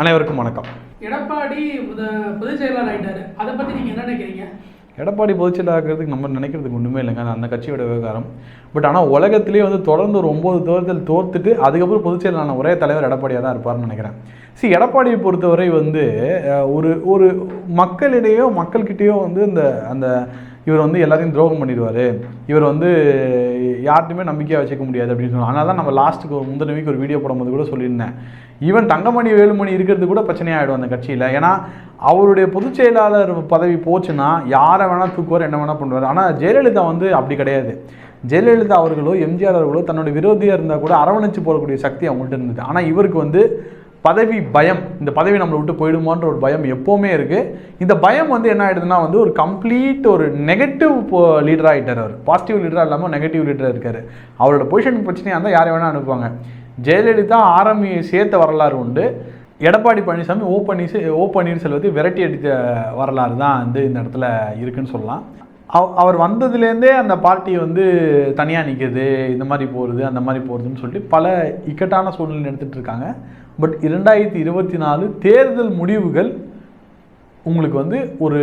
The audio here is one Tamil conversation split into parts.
அனைவருக்கும் வணக்கம். எடப்பாடி பொதுச் செயலாளர் ஆயிட்டாரு. அதை பத்தி நீங்க என்ன நினைக்கிறீங்க? எடப்பாடி பொதுச்செயலாளர் ஆகிறதுக்கு நம்ம நினைக்கிறதுக்கு ஒன்றுமே இல்லைங்க. அந்த கட்சியோட விவகாரம். பட் ஆனால் உலகத்திலேயே வந்து தொடர்ந்து ஒரு ஒம்பது தேர்தல் தோர்த்துட்டு அதுக்கப்புறம் பொதுச்செயலாளர் ஒரே தலைவர் எடப்பாடியாக தான் இருப்பார்னு நினைக்கிறேன். see எடப்பாடியை பொறுத்தவரை வந்து ஒரு ஒரு மக்களிடையோ மக்கள்கிட்டயோ வந்து இந்த அந்த இவர் வந்து எல்லாத்தையும் துரோகம் பண்ணிடுவார். இவர் வந்து யார்ட்டுமே நம்பிக்கையாக வச்சுக்க முடியாது அப்படின்னு சொன்னாங்க. அதனால தான் நம்ம லாஸ்ட்டுக்கு ஒரு முந்தின வீக் ஒரு வீடியோ போடும்போது கூட சொல்லியிருந்தேன். ஈவன் தங்கமணி வேலுமணி இருக்கிறது கூட பிரச்சனையாயிடும் அந்த கட்சியில். ஏன்னா அவருடைய பொதுச் செயலாளர் பதவி போச்சுன்னா யாரை வேணால் தூக்குவார் என்ன வேணால் பண்ணுவார். ஆனால் ஜெயலலிதா வந்து அப்படி கிடையாது. ஜெயலலிதா அவர்களோ எம்ஜிஆர் அவர்களோ தன்னுடைய விரோதியாக இருந்தால் கூட அரவணைச்சு போடக்கூடிய சக்தி அவங்கள்ட்ட இருந்தது. ஆனால் இவருக்கு வந்து பதவி பயம் இந்த பதவி நம்மளை விட்டு போயிடுமோன்ற ஒரு பயம் எப்போவுமே இருக்குது இந்த பயம் வந்து என்ன ஆகிடுதுன்னா வந்து ஒரு கம்ப்ளீட் ஒரு நெகட்டிவ் லீடராக ஆகிட்டார் அவர். பாசிட்டிவ் லீடராக இல்லாமல் நெகட்டிவ் லீடராக இருக்கார். அவரோட பொசிஷன் பிரச்சனையாக இருந்தால் யாரை வேணால் அனுப்புவாங்க. ஜெயலலிதா ஆரம்பி சேர்த்த வரலாறு உண்டு. எடப்பாடி பழனிசாமி ஓ பன்னீர் ஓ பன்னீர்செல்வத்தை விரட்டி அடித்த வரலாறு தான் வந்து இந்த இடத்துல இருக்குன்னு சொல்லலாம். அவர் வந்ததுலேருந்தே அந்த பார்ட்டி வந்து தனியாக நிற்குது இந்த மாதிரி போகிறது அந்த மாதிரி போகிறதுன்னு சொல்லிட்டு பல இக்கட்டான சூழ்நிலை எடுத்துகிட்டு இருக்காங்க. பட் இரண்டாயிரத்தி இருபத்தி நாலு தேர்தல் முடிவுகள் உங்களுக்கு வந்து ஒரு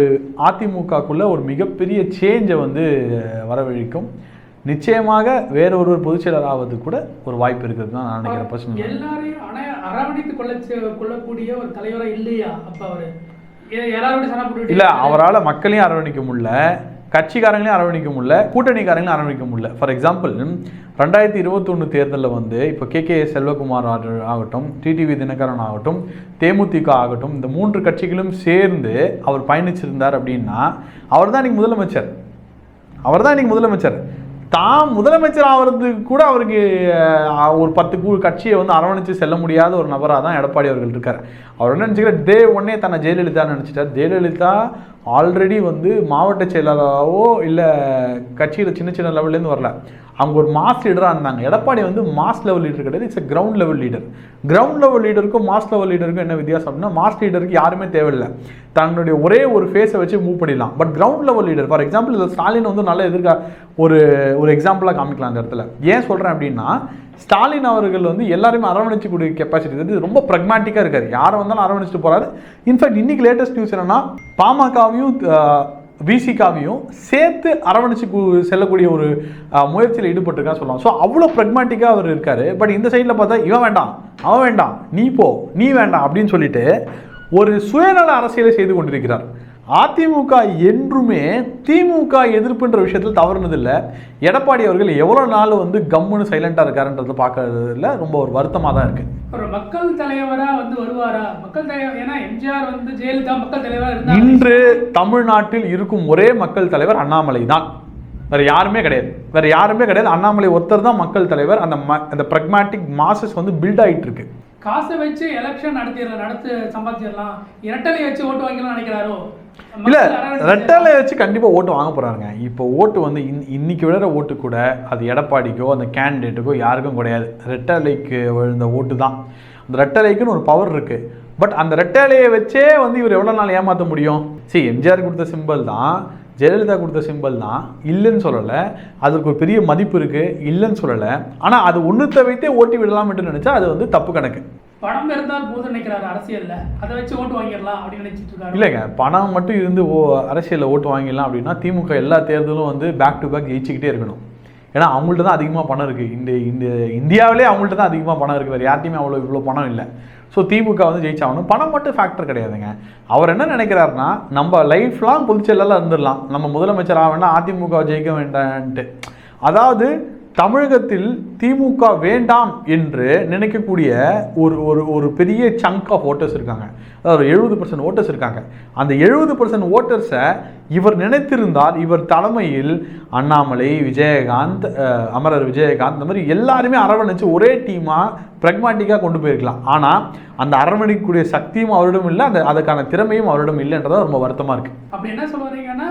அதிமுகக்குள்ள ஒரு மிகப்பெரிய சேஞ்சை வந்து வரவழைக்கும். நிச்சயமாக வேற ஒருவர் பொதுச் செயலர் ஆவதுக்கு கூட ஒரு வாய்ப்பு இருக்குது தான் நான் நினைக்கிறேன் பர்சனல் எல்லாரையும் அரவணைத்து கொள்ள கொள்ளக்கூடிய ஒரு தலைவரா இல்லையா அப்ப அவரு? எல்லாரோட இல்லை. அவரால் மக்களையும் அரவணைக்க முடியல. கட்சிக்காரங்களையும் அரவணைக்க முடியல கூட்டணிக்காரங்களையும் அரவணைக்க முடியல. ஃபார் எக்ஸாம்பிள் ரெண்டாயிரத்தி இருபத்தொன்று தேர்தலில் வந்து இப்போ கே. கே. செல்வகுமார் ஆக- ஆகட்டும் டிடிவி தினகரன் ஆகட்டும் தேமுதிக ஆகட்டும் இந்த மூன்று கட்சிகளும் சேர்ந்து அவர் பயணிச்சிருந்தார் அப்படின்னா அவர் தான் இன்னைக்கு முதலமைச்சர். அவர் தான் இன்னைக்கு முதலமைச்சர். தான் முதலமைச்சர் ஆகிறதுக்கு கூட அவருக்கு ஒரு பத்து கூ கட்சியை வந்து அரவணைச்சு செல்ல முடியாத ஒரு நபராக தான் எடப்பாடி அவர்கள் இருக்கார். அவர் என்ன நினச்சிக்கிறார்? தே ஒன்னே தன்னை ஜெயலலிதா நினச்சிட்டார். ஜெயலலிதா ஆல்ரெடி வந்து மாவட்ட செயலாளராகவோ இல்லை கட்சியில் சின்ன சின்ன லெவல்லேருந்து வரல. அவங்க ஒரு மாஸ் லீடராக இருந்தாங்க. எடப்பாடி வந்து மாஸ் லெவல் லீடர் கிடையாது. It's ground level leader ground level லீடருக்கும் mass level லீடருக்கும் என்ன வித்தியாசம் அப்படின்னா மாஸ் லீடருக்கு யாருமே தேவையில்லை. தன்னுடைய ஒரே ஒரு ஃபேஸை வச்சு மூவ் பண்ணிடலாம். But ground level leader for example இதில் ஸ்டாலின் வந்து நல்ல எதிர்க்க ஒரு ஒரு எக்ஸாம்பிளாக காமிக்கலாம் அந்த இடத்துல. ஏன் சொல்கிறேன் அப்படின்னா ஸ்டாலின் அவர்கள் வந்து எல்லாருமே அரவணைச்சிக்கூடிய கெப்பாசிட்டி வந்து ரொம்ப ப்ரக்மேட்டிக்காக இருக்கார். யாரை வந்தாலும் அரவணைச்சிட்டு போகிறாரு இன்ஃபேக்ட் இன்னைக்கு லேட்டஸ்ட் நியூஸ் என்னன்னா பாமகவையும் விசிகாவையும் சேர்த்து அரவணைச்சு கு- செல்லக்கூடிய ஒரு முயற்சியில் ஈடுபட்டிருக்கா சொல்லலாம். ஸோ அவ்வளோ ப்ரக்மேட்டிக்காக அவர் இருக்கார். பட் இந்த சைடில் பார்த்தா இவன் வேண்டாம் அவன் வேண்டாம் நீ போ நீ வேண்டாம் அப்படின்னு சொல்லிட்டு ஒரு சுயநல அரசியலை செய்து கொண்டிருக்கிறார். அதிமுக என்றுமே திமுக எதிர்ப்புன்ற விஷயத்தில் தவறுனதில்லை. எடப்பாடி அவர்கள் எவ்வளோ நாள் வந்து கம்முன்னு சைலண்டாக இருக்காருன்றதை பார்க்கறதுல ரொம்ப ஒரு வருத்தமாக தான் இருக்குது ஒரு மக்கள் தலைவரா வந்து வருவாரா? மக்கள் தலைவர் ஏன்னா எம்ஜிஆர் வந்து ஜெயலலிதா மக்கள் தலைவரா இருந்தாங்க இன்று தமிழ்நாட்டில் இருக்கும் ஒரே மக்கள் தலைவர் அண்ணாமலை தான். வேற யாருமே கிடையாது. வேற யாருமே கிடையாது. அண்ணாமலை ஒருத்தர் தான் மக்கள் தலைவர். அந்த ம அந்த ப்ரக்மேட்டிக் மாசஸ் வந்து பில்ட் ஆயிட்டு இருக்கு. காசை வச்சு எலெக்ஷன் நடத்திடலாம் நடத்து சம்பாதிச்சிடலாம். இரட்டலை வச்சு ஓட்டு வாங்கிக்கலாம் நினைக்கிறாரோ? இல்ல ரெட்டாலை வச்சு கண்டிப்பா ஓட்டு வாங்க போறாங்க இப்போ ஓட்டு வந்து இன் இன்னைக்கு விழுற ஓட்டு கூட அது எடப்பாடிக்கோ அந்த கேண்டிடேட்டுக்கோ யாருக்கும் கிடையாது. ரெட்டாலைக்கு விழுந்த ஓட்டு தான். அந்த ரெட்டாலைக்குன்னு ஒரு பவர் இருக்கு. பட் அந்த ரெட்டாலையை வச்சே வந்து இவர் எவ்வளோ நாள் ஏமாற்ற முடியும்? சரி எம்ஜிஆர் கொடுத்த சிம்பல் தான் ஜெயலலிதா கொடுத்த சிம்பல் தான் இல்லைன்னு சொல்லலை. அதுக்கு ஒரு பெரிய மதிப்பு இருக்குது இல்லைன்னு சொல்லலை. ஆனால் அது ஒன்று வைத்தே ஓட்டி விடலாம்னு நினச்சா அது வந்து தப்பு கணக்கு. பணம் இருந்தால் போதும் நினைக்கிறாரு அரசியல்ல. அதை வச்சு ஓட்டு வாங்கிடலாம் அப்படின்னு நினைச்சிட்டு இருக்காரு. இல்லைங்க பணம் மட்டும் இருந்து ஓ அரசியலில் ஓட்டு வாங்கிடலாம் அப்படின்னா திமுக எல்லா தேர்தலும் வந்து பேக் டு பேக் ஜெயிச்சுக்கிட்டே இருக்கணும். ஏன்னா அவங்கள்ட்ட தான் அதிகமாக பணம் இருக்குது இந்த இந்த இந்தியாவிலே அவங்கள்ட்ட தான் அதிகமாக பணம் இருக்குது வேறு யார்ட்டையுமே அவ்வளோ இவ்வளோ பணம் இல்லை. ஸோ திமுக வந்து ஜெயிச்சாகணும். பணம் மட்டும் ஃபேக்டர் கிடையாதுங்க. அவர் என்ன நினைக்கிறாருன்னா நம்ம லைஃப் லாங் பொதுச்செயலாளர் இருந்துடலாம். நம்ம முதலமைச்சர் ஆக வேண்டாம் அதிமுக ஜெயிக்க வேண்டான்ட்டு. அதாவது தமிழகத்தில் திமுக வேண்டாம் என்று நினைக்கக்கூடிய ஒரு ஒரு ஒரு பெரிய சங்க் ஆஃப் ஓட்டர்ஸ் இருக்காங்க. அதாவது எழுபது பர்சன்ட் ஓட்டர்ஸ் இருக்காங்க. அந்த எழுபது பர்சன்ட் ஓட்டர்ஸை இவர் நினைத்திருந்தால் இவர் தலைமையில் அண்ணாமலை விஜயகாந்த் அமரர் விஜயகாந்த் இந்த மாதிரி எல்லாருமே அரவணைச்சு ஒரே டீமாக ப்ரெக்மாட்டிக்காக கொண்டு போயிருக்கலாம். ஆனால் அந்த அரவணைக்கக்கூடிய சக்தியும் அவரிடம் இல்லை அந்த அதுக்கான திறமையும் அவரிடம் இல்லைன்றதான் ரொம்ப வருத்தமாக இருக்குது அப்படி என்ன சொல்கிறீங்கன்னா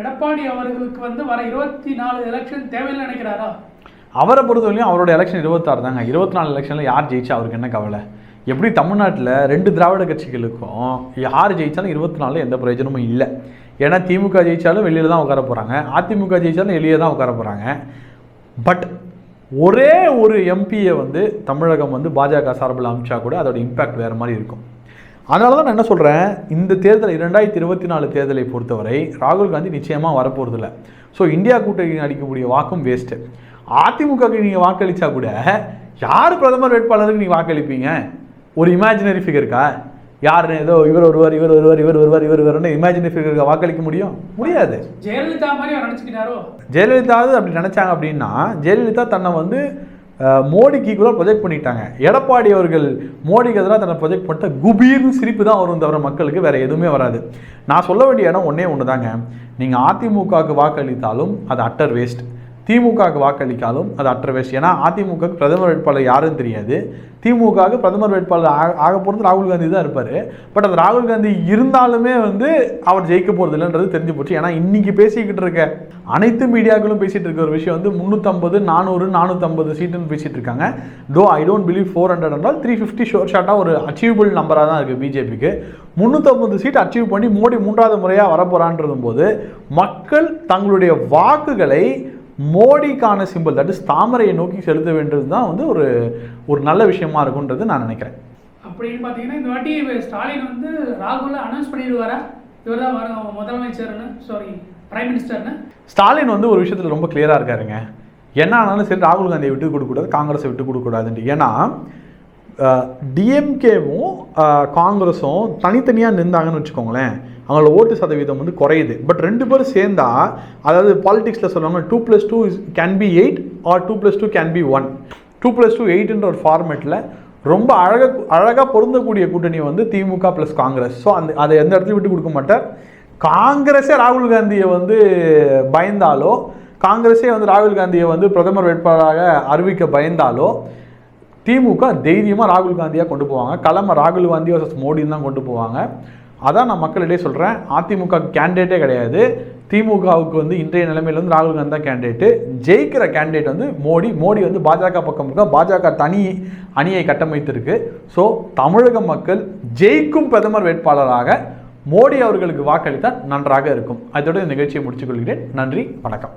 எடப்பாடி அவர்களுக்கு வந்து வர இருபத்தி நாலு எலெக்ஷன் தேவையில்லை நினைக்கிறாரா? அவரை பொறுத்தவரையும் அவரோட எலெக்ஷன் இருபத்தாறு தாங்க. இருபத்தி நாலு எலெக்ஷனில் யார் ஜெயிச்சா அவருக்கு என்ன கவலை? எப்படி தமிழ்நாட்டில் ரெண்டு திராவிட கட்சிகளுக்கும் யார் ஜெயித்தாலும் இருபத்தி நாலு எந்த பிரயோஜனமும் இல்லை. ஏன்னா திமுக ஜெயித்தாலும் வெளியில் தான் உட்கார போகிறாங்க அதிமுக ஜெயிச்சாலும் வெளியே தான் உட்கார போகிறாங்க பட் ஒரே ஒரு எம்பியை வந்து தமிழகம் வந்து பாஜக சார்பில் அமிச்சா கூட அதோட இம்பேக்ட் வேறு மாதிரி இருக்கும். அதனால தான் நான் என்ன சொல்கிறேன் இந்த தேர்தல் இரண்டாயிரத்தி இருபத்தி நாலு தேர்தலை பொறுத்தவரை ராகுல் காந்தி நிச்சயமாக வரப்போகிறதில்ல ஸோ இந்தியா கூட்டணி அடிக்கக்கூடிய வாக்கும் வேஸ்ட்டு அதிமுகவுக்கு நீங்கள் வாக்களித்தா கூட யார் பிரதமர் வேட்பாளருக்கு நீங்கள் வாக்களிப்பீங்க? ஒரு இமேஜினரி ஃபிகருக்கா யாருன்னு ஏதோ இவர் வருவார் இவர் வருவார் இவர் வருவார் இவர் வருவார்னு இமேஜினரி ஃபிகருக்கு வாக்களிக்க முடியும்? முடியாது. ஜெயலலிதா மாதிரி ஜெயலலிதாவது அப்படி நினைச்சாங்க அப்படின்னா ஜெயலலிதா தன்னை வந்து மோடிக்கு ஈக்குவலாக ப்ரொஜெக்ட் பண்ணிட்டாங்க. எடப்பாடி அவர்கள் மோடிக்கு எதிராக தன்னை ப்ரொஜெக்ட் பண்ணிட்ட குபீர்னு சிரிப்பு தான் வரும் தவிர மக்களுக்கு வேறு எதுவுமே வராது. நான் சொல்ல வேண்டிய இடம் ஒன்றே ஒன்று தாங்க நீங்கள் அதிமுகவுக்கு வாக்களித்தாலும் அது அட்டர் வேஸ்ட் திமுகவுக்கு வாக்களிக்காலும் அது அற்ற வேஸ்ட் ஏன்னா அதிமுகவுக்கு பிரதமர் வேட்பாளர் யாருன்னு தெரியாது. திமுகவுக்கு பிரதமர் வேட்பாளர் ஆக ஆக போகிறது ராகுல் காந்தி தான் இருப்பார். பட் அது ராகுல் காந்தி இருந்தாலுமே வந்து அவர் ஜெயிக்க போகிறது இல்லைன்றது தெரிஞ்சு போச்சு. ஏன்னா இன்றைக்கி பேசிக்கிட்டு இருக்க அனைத்து மீடியாக்களும் பேசிகிட்டு இருக்க ஒரு விஷயம் வந்து முந்நூற்றம்பது நானூறு நானூற்றம்பது சீட்டுன்னு பேசிகிட்டு இருக்காங்க. Though I don't believe four hundred என்றால் த்ரீ ஃபிஃப்டி ஷோர் ஷார்ட்டாக ஒரு அச்சீவபிள் நம்பராக தான் இருக்குது பிஜேபிக்கு முந்நூற்றம்பது சீட் அச்சீவ் பண்ணி மோடி மூன்றாவது முறையாக வரப்போகிறான்றதும் போது மக்கள் தங்களுடைய வாக்குகளை மோடிக்கான சிம்பிள் தட் இஸ் தாமரையை நோக்கி செலுத்த வேண்டியது தான் வந்து ஒரு ஒரு நல்ல விஷயமா இருக்குன்றது நான் நினைக்கிறேன். அப்படின்னு பார்த்தீங்கன்னா இந்த வாட்டி ஸ்டாலின் வந்து ராகுல அனௌன்ஸ் பண்ணிடுவாரா? இவர் தான் முதலமைச்சர்னு சாரி பிரைம் மினிஸ்டர்னு ஸ்டாலின் வந்து ஒரு விஷயத்தில் ரொம்ப கிளியராக இருக்காருங்க. என்ன ஆனாலும் சரி ராகுல் காந்தியை விட்டு கொடுக்கக்கூடாது காங்கிரஸை விட்டு கொடுக்கக்கூடாதுன்ட்டு. ஏன்னா டிஎம்கேவும் காங்கிரஸும் தனித்தனியாக நின்றாங்கன்னு வச்சுக்கோங்களேன். அவங்களோட ஓட்டு சதவீதம் வந்து குறையுது. பட் ரெண்டு பேரும் சேர்ந்தா அதாவது பாலிடிக்ஸில் சொல்லுவாங்க two plus two can be eight or two plus two can be one two plus two எயிட்ன்ற ஒரு ஃபார்மேட்டில் ரொம்ப அழகாக அழகாக பொருந்தக்கூடிய கூட்டணி வந்து திமுக ப்ளஸ் காங்கிரஸ். ஸோ அந்த அதை எந்த இடத்துலையும் விட்டு கொடுக்க மாட்டார். காங்கிரஸே ராகுல் காந்தியை வந்து பயந்தாலோ காங்கிரஸே வந்து ராகுல் காந்தியை வந்து பிரதமர் வேட்பாளராக அறிவிக்க பயந்தாலோ திமுக தைரியமாக ராகுல் காந்தியாக கொண்டு போவாங்க. கிளம்ப ராகுல் காந்தி வர்சஸ் மோடின்னு தான் கொண்டு போவாங்க. அதான் நான் மக்களிடையே சொல்கிறேன் அதிமுக கேண்டிடேட்டே கிடையாது. திமுகவுக்கு வந்து இன்றைய நிலைமையில் வந்து ராகுல் காந்தி தான் கேண்டிடேட்டு ஜெயிக்கிற கேண்டிடேட் வந்து மோடி. மோடி வந்து பாஜக பக்கம் இருக்க பாஜக தனி அணியை கட்டமைத்திருக்கு. ஸோ தமிழக மக்கள் ஜெயிக்கும் பிரதமர் வேட்பாளராக மோடி அவர்களுக்கு வாக்களித்தால் நன்றாக இருக்கும். அதோட இந்த நிகழ்ச்சியை முடித்துக்கொள்கிறேன் நன்றி வணக்கம்.